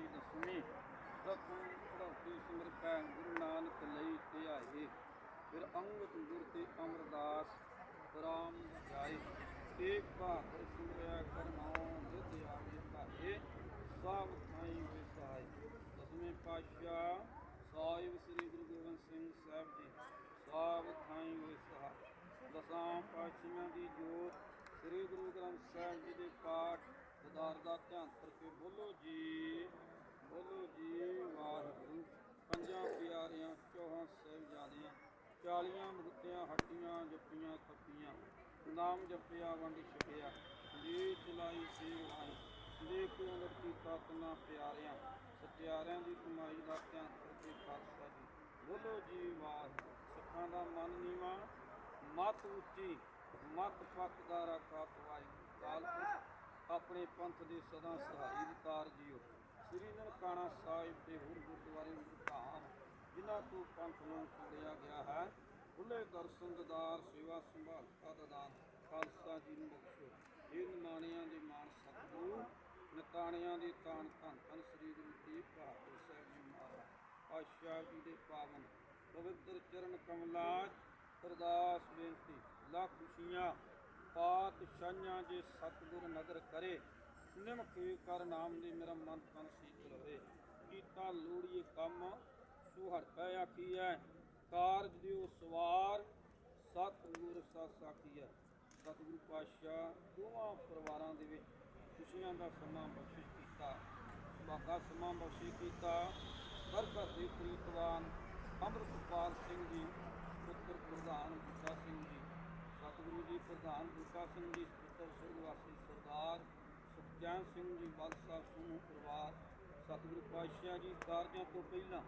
ਪਾਈ ਦਸਮੀ ਤਕੂ ਭਗਤੀ ਸਿਮਰਪੈ ਗੁਰੂ ਨਾਨਕ ਲਈ ਧਿਆਏ ਫਿਰ ਅੰਗਤ ਗੁਰ ਤੇ ਅਮਰਦਾਸ ਰਾਮ ਜਾਏ। ਏਕ ਭਾਗਰ ਸੁਰਿਆ ਕਰਨਾਉ ਜਿਤ ਆਵੇ ਭਾਏ ਸਭ ਥਾਈ ਵਿਸਾਈ ਦਸਵੇਂ ਪਾਸ਼ਾ ਸਾਹਿਬ ਸ੍ਰੀ ਗੁਰੂ ਗੋਬਿੰਦ ਸਿੰਘ ਸਾਹਿਬ ਜੀ। ਸਭ ਥਾਈ ਵਿਸਾਈ ਦਸਾਂ ਪਾਸ਼ੀਆਂ ਦੀ ਜੋਤ ਸ੍ਰੀ ਗੁਰੂ ਗ੍ਰੰਥ ਸਾਹਿਬ ਜੀ ਦੇ ਪਾਠ ਉਦਾਰ ਦਾ ਧਿਆਨ ਕਰਕੇ ਬੋਲੋ ਜੀ ਬੋਲੋ ਜੀ, ਵਾਹਿਗੁਰੂ। ਪੰਜਾਂ ਪਿਆਰਿਆਂ, ਚੌਹਾਂ ਸਾਹਿਬਜ਼ਾਦਿਆਂ, ਚਾਲੀਆਂ ਮੁਕਤਿਆਂ ਹੱਟੀਆਂ ਜੱਪੀਆਂ ਥੱਪੀਆਂ। ਨਾਮ ਜਪਿਆ, ਵੰਡ ਛਕਿਆ। ਜੀ ਚਲਾਈ ਸੇਵਾਈ ਦੇ ਕਿਉਂ ਲੜਕੀ ਤਾਤਨਾ ਪਿਆਰਿਆਂ? ਸਤਿਆਰਿਆਂ ਦੀ ਕਮਾਈ ਦਾ ਧਿਆਨ ਕਰਕੇ ਖਾਲਸਾ ਜੀ। ਬੋਲੋ ਜੀ, ਵਾਹਿਗੁਰੂ। ਸਿੱਖਾਂ ਦਾ ਮਨ ਨੀਵਾ, ਮਤ ਉੱਚੀ। ਮਤ ਪੱਕ ਦਾ ਰਾਖਾ ਤਵਾਈ ਕਾਲ ਆਪਣੇ ਪੰਥ ਦੇ ਸਦਾ ਸਹਾਈ ਦੀ ਤਾਰ ਜੀਓ। ਸ੍ਰੀ ਨਨਕਾਣਾ ਸਾਹਿਬ ਦੇ ਹੋਰ ਗੁਰਦੁਆਰੇ ਧਾਮ, ਜਿਨ੍ਹਾਂ ਤੋਂ ਪੰਥ ਨੂੰ ਛੋੜਿਆ ਗਿਆ ਹੈ ਖੁੱਲੇ ਦਰਸ਼ਨ ਦਦਾਰ ਸੇਵਾ ਸੰਭਾਲ ਦਾ ਦਾਨ ਖਾਲਸਾ ਜੀ ਨੂੰ ਬਖਸ਼ੋ। ਇਹ ਨਿਮਾਣਿਆਂ ਦੇ ਮਾਨ ਸਤਿਗੁਰੂ ਨਤਾਣਿਆਂ ਦੇ ਤਾਣ ਧੰਨ ਧੰਨ ਸ੍ਰੀ ਗੁਰੂ ਤੇਗ ਬਹਾਦਰ ਸਾਹਿਬ ਜੀ ਮਹਾਰਾਜ। ਪਾਤਸ਼ਾਹ ਜੀ ਦੇ ਪਾਵਨ ਪਵਿੱਤਰ ਚਰਨ ਕਮਲਾਜ ਅਰਦਾਸ ਬੇਨਤੀ, ਲੱਖ ਖੁਸ਼ੀਆਂ ਪਾਤਸ਼ਾਹਾਂ ਜੇ ਸਤਿਗੁਰ ਨਦਰ ਕਰੇ ਨਿਮਖੇ ਕਰ ਨਾਮ ਦੇ ਮੇਰਾ ਮਨ ਤਨ ਸੀਤ ਰਵੇ। ਕੀਤਾ ਲੋੜੀਏ ਕੰਮ, ਸੁਹਰ ਪੈ ਆਖੀਐ, ਕਾਰਜ ਦਿਓ ਸਵਾਰ, ਸਤਿਗੁਰ ਸਤ ਸਾਖੀਐ ਸਤਿਗੁਰੂ ਪਾਤਸ਼ਾਹ, ਦੋਵਾਂ ਪਰਿਵਾਰਾਂ ਦੇ ਵਿੱਚ ਖੁਸ਼ੀਆਂ ਦਾ ਸਮਾਂ ਬਖਸ਼ਿਸ਼ ਕੀਤਾ। ਸੁਭਾਗਾ ਸਮਾਂ ਬਖਸ਼ਿਸ਼ ਕੀਤਾ। ਬਰਕਤ ਦੇ ਪ੍ਰੀਤਵਾਨ, ਅੰਮ੍ਰਿਤਪਾਲ ਸਿੰਘ ਜੀ, ਪੁੱਤਰ ਪ੍ਰਧਾਨ ਬੂਟਾ ਸਿੰਘ ਜੀ ਸਤਿਗੁਰੂ ਜੀ, ਪ੍ਰਧਾਨ ਗੁਰਕਾ ਸਿੰਘ ਜੀ ਪੁੱਤਰ ਵਾਸੀ ਸਰਦਾਰ ਸੁਖਚੈਨ ਸਿੰਘ ਜੀ ਬਲ ਸਾਹਿਬ ਸਮੂਹ ਪਰਿਵਾਰ, ਸਤਿਗੁਰੂ ਪਾਤਸ਼ਾਹ ਜੀ ਕਾਰਜਾਂ ਤੋਂ ਪਹਿਲਾਂ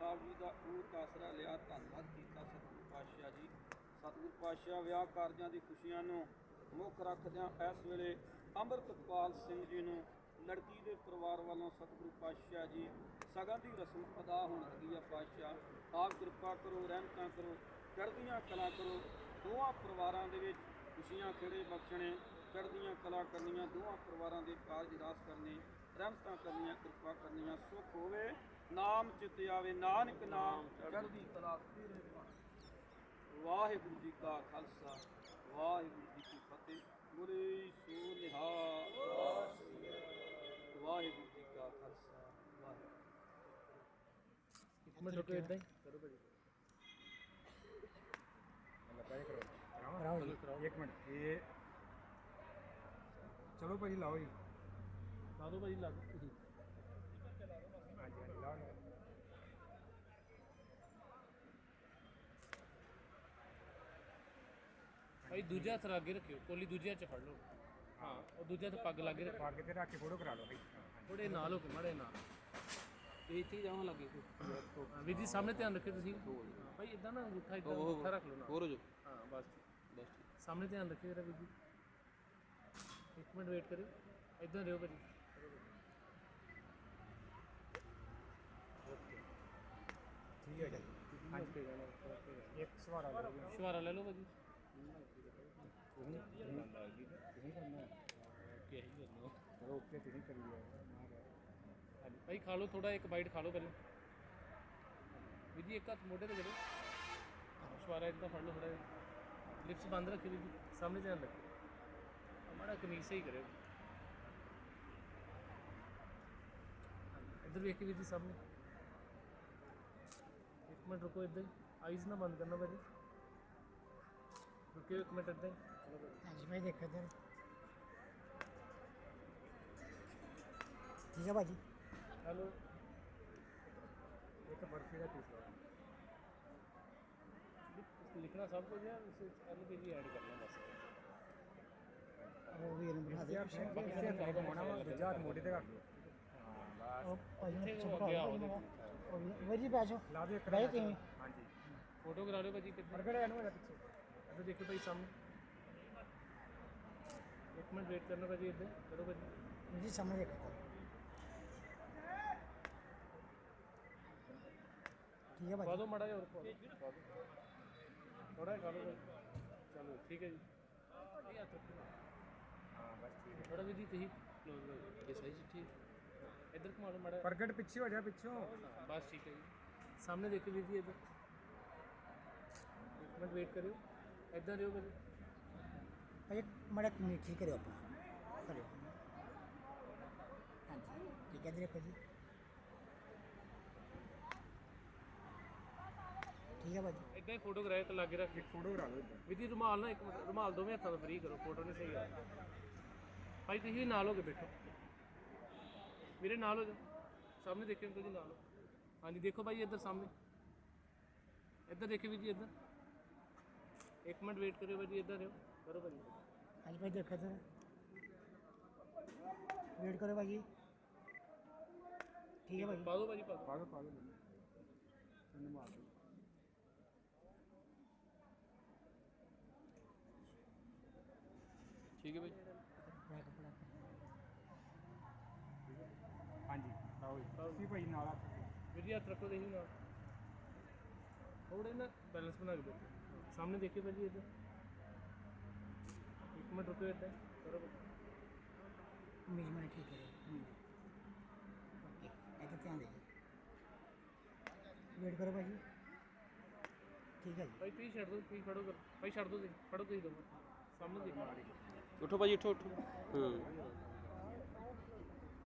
ਆਪ ਜੀ ਦਾ ਉਹ ਆਸਰਾ ਲਿਆ, ਧੰਨਵਾਦ ਕੀਤਾ ਸਤਿਗੁਰੂ ਪਾਤਸ਼ਾਹ ਜੀ। ਸਤਿਗੁਰੂ ਪਾਤਸ਼ਾਹ ਵਿਆਹ ਕਾਰਜਾਂ ਦੀ ਖੁਸ਼ੀਆਂ ਨੂੰ ਮੁੱਖ ਰੱਖਦਿਆਂ ਇਸ ਵੇਲੇ ਅੰਮ੍ਰਿਤਪਾਲ ਸਿੰਘ ਜੀ ਨੂੰ ਲੜਕੀ ਦੇ ਪਰਿਵਾਰ ਵੱਲੋਂ ਸਤਿਗੁਰੂ ਪਾਤਸ਼ਾਹ ਜੀ, ਸਗਨ ਦੀ ਰਸਮ ਅਦਾ ਹੋਣ ਲੱਗੀ ਆ ਪਾਤਸ਼ਾਹ। ਆਪ ਕਿਰਪਾ ਕਰੋ, ਰਹਿਮਤਾਂ ਕਰੋ, ਚੜ੍ਹਦੀਆਂ ਕਲਾ ਕਰੋ ਦੋਵਾਂ ਪਰਿਵਾਰਾਂ ਦੇ ਵਿੱਚ ਖੁਸ਼ੀਆਂ, ਖੇੜੇ ਬਖਸ਼ਣੇ, ਚੜ੍ਹਦੀਆਂ ਕਲਾ ਕਰਨੀਆਂ ਦੋਵਾਂ ਪਰਿਵਾਰਾਂ ਦੇ ਕਾਰਜ ਰਾਸ ਕਰਨੇ, ਰਹਿਮਤਾਂ ਕਰਨੀਆਂ, ਕਿਰਪਾ ਕਰਨੀਆਂ ਸੁਖ ਹੋਵੇ, ਨਾਮ ਚਿਤ ਆਵੇ, ਨਾਨਕ ਨਾਮ ਚੜ੍ਹਦੀ ਕਲਾ ਤੇਰੇ ਵਾਹਿਗੁਰੂ ਜੀ ਕਾ ਖਾਲਸਾ, ਵਾਹਿਗੁਰੂ ਜੀ ਕੀ ਫਤਿਹ। ਗੁਰੇ ਸੋ ਨਿਹਾਲ। ਵਾਹਿਗੁਰੂ ਜੀ ਕਾ ਖਾਲਸਾ, ਵਾਹਿਗੁਰੂ ਇੱਕ ਮਿੰਟ ਰੁਕੋ ਇਦਾਂ ਹੀ। ਕਰੋ ਭਾਜੀ ਕਰਾਓ ਜੀ ਇੱਕ ਮਿੰਟ। ਇਹ ਚਲੋ ਭਾਜੀ ਲਾਓ ਜੀ। ਲਾ ਦਿਓ ਭਾਜੀ ਲੱਗ ਤੁਸੀਂ ਹਾਂਜੀ ਹਾਂਜੀ ਲਾਓ ਲਾਓ। ਭਾਈ ਦੂਜਾ ਹੱਥ ਅੱਗੇ ਰੱਖਿਓ। ਕੋਲੀ ਦੂਜੇ ਹੱਥ 'ਚ ਫੜ ਲਓ। ਹਾਂ। ਉਹ ਦੂਜਾ ਹੱਥ ਪੱਗ ਲਾਗੇ ਰੱਖੋ ਪਾ ਕੇ ਤੇ ਰੱਖ ਕੇ ਫੋਟੋ ਕਰਾ ਲਓ ਭਾਈ। ਥੋੜੇ ਨਾਲ ਹੋ ਕੇ ਮੜੇ ਨਾਲ। ਇਹ ਇੱਥੇ ਜਾਵਾਂ ਲੱਗੇ। ਹਾਂ, ਵੀਰ ਜੀ ਸਾਹਮਣੇ ਧਿਆਨ ਰੱਖਿਓ ਤੁਸੀਂ। ਭਾਈ ਇਦਾਂ ਨਾ ਅੰਗੂਠਾ ਇਦਾਂ ਅੰਗੂਠਾ ਰੱਖ ਲਓ ਨਾਲ। ਹੋਰ ਹੋ ਜੋ ਬਸ ਠੀਕ ਸਾਹਮਣੇ ਧਿਆਨ ਰੱਖਿਓ ਜਰਾ ਵੀਰ ਜੀ। ਇੱਕ ਮਿੰਟ ਵੇਟ ਕਰਿਓ। ਇਦਾਂ ਰਿਓ ਭਾਜੀ। ਠੀਕ ਹੈ ਜੀ। ਹਾਂਜੀ। ਜਾਣਾ ਇੱਕ ਸਵਾਲ ਆ ਗਿਆ ਸ਼ਵਾਰਾ ਲੈ ਲਓ ਭਾਜੀ। ਤੁਸੀਂ ਤੁਸੀਂ ਕਰਨਾ ਕੀ ਹੀ ਚਲੋ ਓਕੇ ਤੁਸੀਂ ਕਰੀਏ? ਹਾਂਜੀ। ਭਾਈ ਖਾ ਲਓ ਥੋੜਾ ਇੱਕ ਬਾਈਟ ਖਾ ਲਓ ਪਹਿਲਾਂ। ਵੀਰ ਜੀ ਇੱਕ ਹੱਥ ਮੋਢੇ ਤੇ ਕਰੋ ਸ਼ਵਾਰਾ ਇਦਾਂ ਫੜ ਲਓ ਥੋੜਾ ਲਿਪਸ ਬੰਦ ਰੱਖਿਓ ਵੀਰ ਜੀ ਸਾਹਮਣੇ ਧਿਆਨ ਰੱਖਿਓ ਮਾੜਾ ਕਮੀਜ਼ ਸਹੀ ਕਰਿਓ ਇੱਧਰ ਵੇਖ ਕੇ ਵੀਰ ਜੀ ਸਾਹਮਣੇ ਇੱਕ ਮਿੰਟ ਰੁਕੋ ਇੱਦਾਂ ਹੀ ਆਈਜ਼ ਨਾ ਬੰਦ ਕਰਨਾ ਭਾਜੀ ਰੁਕਿਓ ਇੱਕ ਮਿੰਟ ਇੱਦਾਂ ਹੀ ਚਲੋ ਭਾਜੀ ਹਾਂਜੀ ਮੈਂ ਦੇਖਿਆ ਤੇ ਠੀਕ ਹੈ ਭਾਜੀ ਹੈਲੋ ਇੱਕ ਬਰਫੀ ਦਾ ਪੀਸ ਲਾਓ ਲਿਖਣਾ ਸਭ ਕੁਝ ਹੈ ਉਸ ਵਿੱਚ ਐਲ ਕੇ ਜੀ ਐਡ ਕਰਨਾ ਬਸ। ਉਹ ਵੀ ਇਹਨੂੰ ਬਣਾ ਦੇ। ਇਸੇ ਹੱਥ ਨੂੰ ਘੁਮਾਉਣਾ ਵਾ ਦੂਜਾ ਹੱਥ ਮੋਢੇ ਤੇ ਰੱਖ ਲਓ ਹਾਂ ਉਹ ਭਾਜੀ ਨੂੰ ਬਿਠਾ ਦੇਖੋ। ਦਿਓ। ਵਜੀ ਬੈਠੋ ਬਸ ਲਾ ਦਿਓ ਮਿੰਟ। ਤੁਸੀਂ। ਹਾਂਜੀ। ਫੋਟੋ ਕਰਾ ਲਿਓ ਭਾਜੀ ਕਿੱਥੇ? ਪ੍ਰਗਟ ਇਹਨੂੰ ਇਹਦਾ ਪਿੱਛੇ? ਇੱਧਰ ਦੇਖੋ ਭਾਈ ਸਾਹਮਣੇ। ਇੱਕ ਮਿੰਟ ਵੇਟ ਕਰਨਾ ਭਾਜੀ ਇੱਧਰ। ਕਰੋ ਭਾਜੀ। ਜੀ ਸਾਹਮਣੇ ਦੇਖੋ ਠੀਕ ਹੈ ਭਾਜੀ। ਦਿਓ ਮਾੜਾ ਜਿਹਾ ਹੋਰ ਪਾ ਦਿਓ। ਥੋੜਾ ਜਿਹਾ ਖਾ ਲਓ ਭਾਈ ਚਲੋ ਠੀਕ ਹੈ ਜੀ। ਇਹ ਹੱਥ ਰੱਖੋ ਹਾਂ ਬਸ ਠੀਕ ਹੈ। ਥੋੜਾ ਵੀ ਦੀ ਤੁਸੀਂ ਕਲੋਜ਼ ਕਰੋ ਇਹ ਸਹੀ ਜੀ ਠੀਕ ਇੱਧਰ ਘੁਮਾ ਲਓ ਮਾੜਾ ਜਿਹਾ। ਪ੍ਰਗਟ ਪਿੱਛੇ ਹੋ ਜਾ ਪਿੱਛੋਂ। ਬਸ ਠੀਕ ਹੈ ਜੀ। ਸਾਹਮਣੇ ਦੇਖੋ ਵੀਰ ਜੀ ਇੱਧਰ। ਇੱਕ ਮਿੰਟ ਵੇਟ ਕਰਿਓ। ਇੱਧਰ ਰਿਓ ਕਰਿਓ ਭਾਈ ਮੜਾ ਠੀਕ ਕਰਿਓ ਆਪਣਾ। ਕਰਿਓ। ਹਾਂਜੀ ਠੀਕ ਹੈ ਜੀ ਦੇਖੋ ਜੀ। ਠੀਕ ਹੈ ਭਾਜੀ। ਇੱਦਾਂ ਹੀ ਫੋਟੋ ਕਰਾਇਆ ਤੇ ਲਾਗੇ ਰੱਖ ਇੱਕ ਫੋਟੋ ਕਰਾ ਦਿਓ ਇੱਦਾਂ। ਜੀ ਰੁਮਾਲ ਨਾ ਇੱਕ ਮਿੰਟ ਰੁਮਾਲ ਦੋਵੇਂ ਹੱਥਾਂ ਨਾਲ ਫਰੀ ਕਰੋ ਫੋਟੋ ਨਹੀਂ ਸਹੀ ਆ। ਭਾਈ ਤੁਸੀਂ ਵੀ ਨਾਲ ਹੋ ਕੇ ਬੈਠੋ। ਮੇਰੇ ਨਾਲ ਹੋ ਜਾਓ ਸਾਹਮਣੇ ਦੇਖਿਓ ਅੰਕਲ ਜੀ ਨਾਲ ਹੋ। ਹਾਂਜੀ ਦੇਖੋ ਭਾਈ ਇੱਧਰ ਸਾਹਮਣੇ। ਇੱਧਰ ਦੇਖਿਓ ਵੀਰ ਜੀ ਇੱਧਰ। ਇੱਕ ਮਿੰਟ ਵੇਟ ਕਰਿਓ ਭਾਈ ਜੀ ਇੱਧਰ ਰਿਓ ਕਰੋ ਭਾਈ ਹਾਂਜੀ ਭਾਈ ਦੇਖੋ ਸਰ ਵੇਟ ਕਰੋ ਭਾਜੀ ਠੀਕ ਹੈ ਭਾਜੀ ਪਾ ਦਿਓ ਪਾ ਦਿਓ। ਪਾ ਦਿਓ ਪਾ ਦਿਓ। ਇਹਨੂੰ ਮਾਰ ਦਿਓ। ਠੀਕ ਹੈ ਭਾਈ ਹਾਂਜੀ ਲਾਓ ਜੀ। ਤੁਸੀਂ ਭਾਈ ਨਾਲ ਹੱਥ ਵੀਰ ਜੀ ਹੱਥ ਰੱਖੋ ਦੇਖੀ ਨਾਲ। ਥੋੜੇ ਨਾ ਬੈਲੈਂਸ ਬਣਾ ਕੇ ਬੈਠੋ। ਸਾਹਮਣੇ ਦੇਖਿਓ ਭਾਜੀ ਇੱਧਰ। ਇੱਕ ਮਿੰਟ ਰੁਕਿਓ ਇੱਦਾਂ ਕਰੋ ਭਾਈ ਉਮੀਦ ਮਨ ਠੀਕ ਕਰਿਓ ਓਕੇ ਇੱਥੇ ਧਿਆਨ ਦੇ। ਵੇਟ ਕਰੋ ਭਾਜੀ। ਠੀਕ ਹੈ ਜੀ। ਭਾਈ ਤੁਸੀਂ ਛੱਡ ਦਿਓ ਤੁਸੀਂ ਫੜੋ ਕਰ। ਭਾਈ ਛੱਡ ਦਿਓ ਤੁਸੀਂ। ਫੜੋ ਤੁਸੀਂ ਦੋ ਸਾਹਮਣੇ ਦੇਖੋ। ਉਠੋ ਭਾਜੀ ਉਠੋ ਉਠੋ। ਹੂੰ।